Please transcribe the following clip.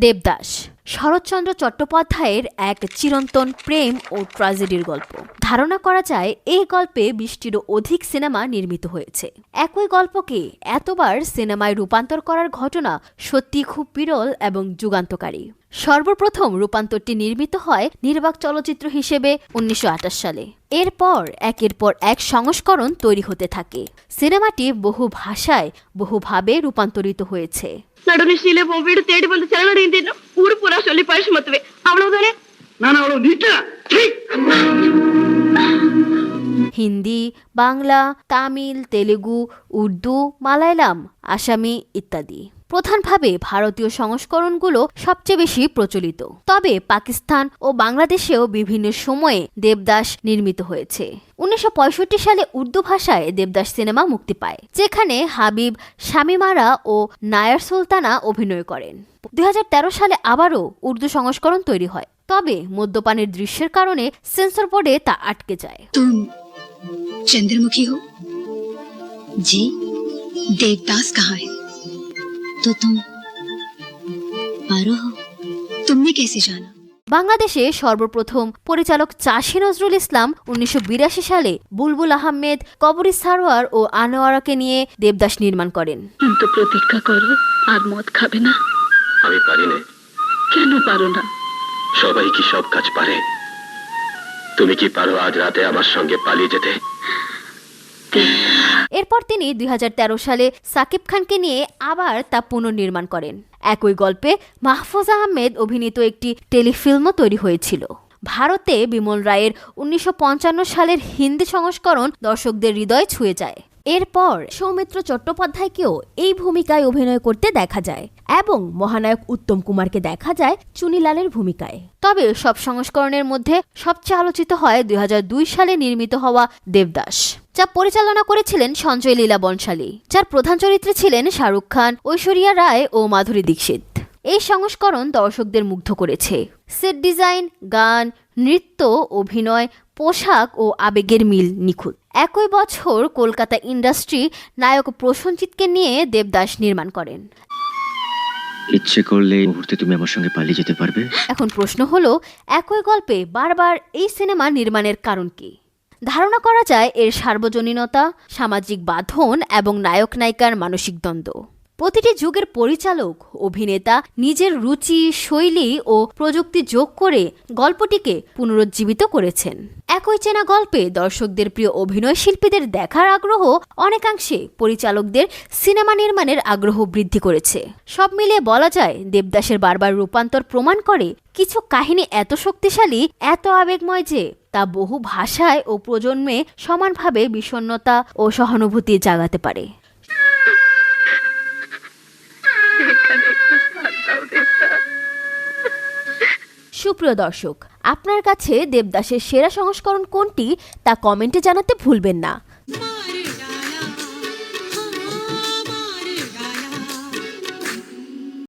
দেবদাস শরৎচন্দ্র চট্টোপাধ্যায়ের এক চিরন্তন প্রেম ও ট্র্যাজেডির গল্প ধারণা করা যায় এই গল্পে বৃষ্টিরও অধিক সিনেমা নির্মিত হয়েছে একই গল্পকে এতবার সিনেমায় রূপান্তর করার ঘটনা সত্যি খুব বিরল এবং যুগান্তকারী সর্বপ্রথম রূপান্তরটি নির্মিত হয় নির্বাক চলচ্চিত্র হিসেবে উনিশশো আটাশ সালে এরপর একের পর এক সংস্করণ তৈরি হতে থাকে সিনেমাটি বহু ভাষায় বহুভাবে রূপান্তরিত হয়েছে ஊரு பூரா சொல்லி பரிசுமத்துவேன் அவ்வளவுதானே நான் அவ்வளவு நீட்டா হিন্দি বাংলা তামিল তেলেগু উর্দু মালায়ালাম আসামি ইত্যাদি প্রধানভাবে ভারতীয় সংস্করণগুলো সবচেয়ে বেশি প্রচলিত। তবে পাকিস্তান ও বাংলাদেশেও বিভিন্ন সময়ে দেবদাস নির্মিত হয়েছে। উনিশশো পঁয়ষট্টি সালে উর্দু ভাষায় দেবদাস সিনেমা মুক্তি পায়, যেখানে হাবিব, শামিমারা ও নায়ার সুলতানা অভিনয় করেন। দুই হাজার তেরো সালে আবারও উর্দু সংস্করণ তৈরি হয়, তবে মদ্যপানের দৃশ্যের কারণে সেন্সর বোর্ডে তা আটকে যায়। চন্দ্রমুখী হো জি, দেবদাস কাহা হ্যায়? तो तुम पारो हो तुमने कैसे जाना বাংলাদেশে সর্বপ্রথম পরিচালক চাষি নজরুল ইসলাম উনিশশো সালে বুলবুল আহমেদ কবরী সারোয়ার ও আনোয়ারাকে নিয়ে দেবদাস নির্মাণ করেন কিন্তু প্রতীক্ষা করো আর মদ খাবে না আমি পারি না কেন পারো না সবাই কি সব কাজ পারে তুমি কি পারো আজ রাতে আমার সঙ্গে পালিয়ে যেতে এরপর তিনি দুই হাজার তেরো সালে সাকিব খানকে নিয়ে আবার তা পুনর্নির্মাণ করেন। একই গল্পে মাহফুজা আহমেদ অভিনীত একটি টেলিফিল্মও তৈরি হয়েছিল। ভারতে বিমল রায়ের উনিশশো পঞ্চান্ন সালের হিন্দি সংস্করণ দর্শকদের হৃদয় ছুঁয়ে যায়। এরপর সৌমিত্র চট্টোপাধ্যায়কেও এই ভূমিকায় অভিনয় করতে দেখা যায় এবং মহানায়ক উত্তম কুমারকে দেখা যায় চুনিলালের ভূমিকায়। তবে সব সংস্করণের মধ্যে সবচেয়ে আলোচিত হয় দুই হাজার দুই সালে নির্মিত হওয়া দেবদাস, যা পরিচালনা করেছিলেন সঞ্জয় লীলা বনশালী, যার প্রধান চরিত্রে ছিলেন শাহরুখ খান, ঐশ্বরিয়া রায় ও মাধুরী দীক্ষিত। এই সংস্করণ দর্শকদের মুগ্ধ করেছে। সেট ডিজাইন, গান, নৃত্য, অভিনয় পোশাক ও আবেগের মিল নিখুঁত। একই বছর কলকাতা ইন্ডাস্ট্রি নায়ক প্রসঞ্জিৎকে নিয়ে দেবদাস নির্মাণ করেন। ইচ্ছে করলে এই মুহূর্তে তুমি আমার সঙ্গে পালিয়ে যেতে পারবে? এখন প্রশ্ন হলো একই গল্পে বারবার এই সিনেমা নির্মাণের কারণ কি? ধারণা করা যায় এর সার্বজনীনতা সামাজিক বাঁধন এবং নায়ক নায়িকার মানসিক দ্বন্দ্ব। প্রতিটি যুগের পরিচালক, অভিনেতা নিজের রুচি, শৈলী ও প্রযুক্তি যোগ করে গল্পটিকে পুনরুজ্জীবিত করেছেন। একই চেনা গল্পে দর্শকদের প্রিয় অভিনয় শিল্পীদের দেখার আগ্রহ অনেকাংশে পরিচালকদের সিনেমা নির্মাণের আগ্রহ বৃদ্ধি করেছে। সব মিলিয়ে বলা যায়, দেবদাসের বারবার রূপান্তর প্রমাণ করে কিছু কাহিনী এত শক্তিশালী, এত আবেগময় যে তা বহু ভাষায় ও প্রজন্মে সমানভাবে বিষণ্ণতা ও সহানুভূতি জাগাতে পারে। সুপ্রিয় দর্শক আপনার কাছে দেবদাসের সেরা সংস্করণ কোনটি তা কমেন্টে জানাতে ভুলবেন না।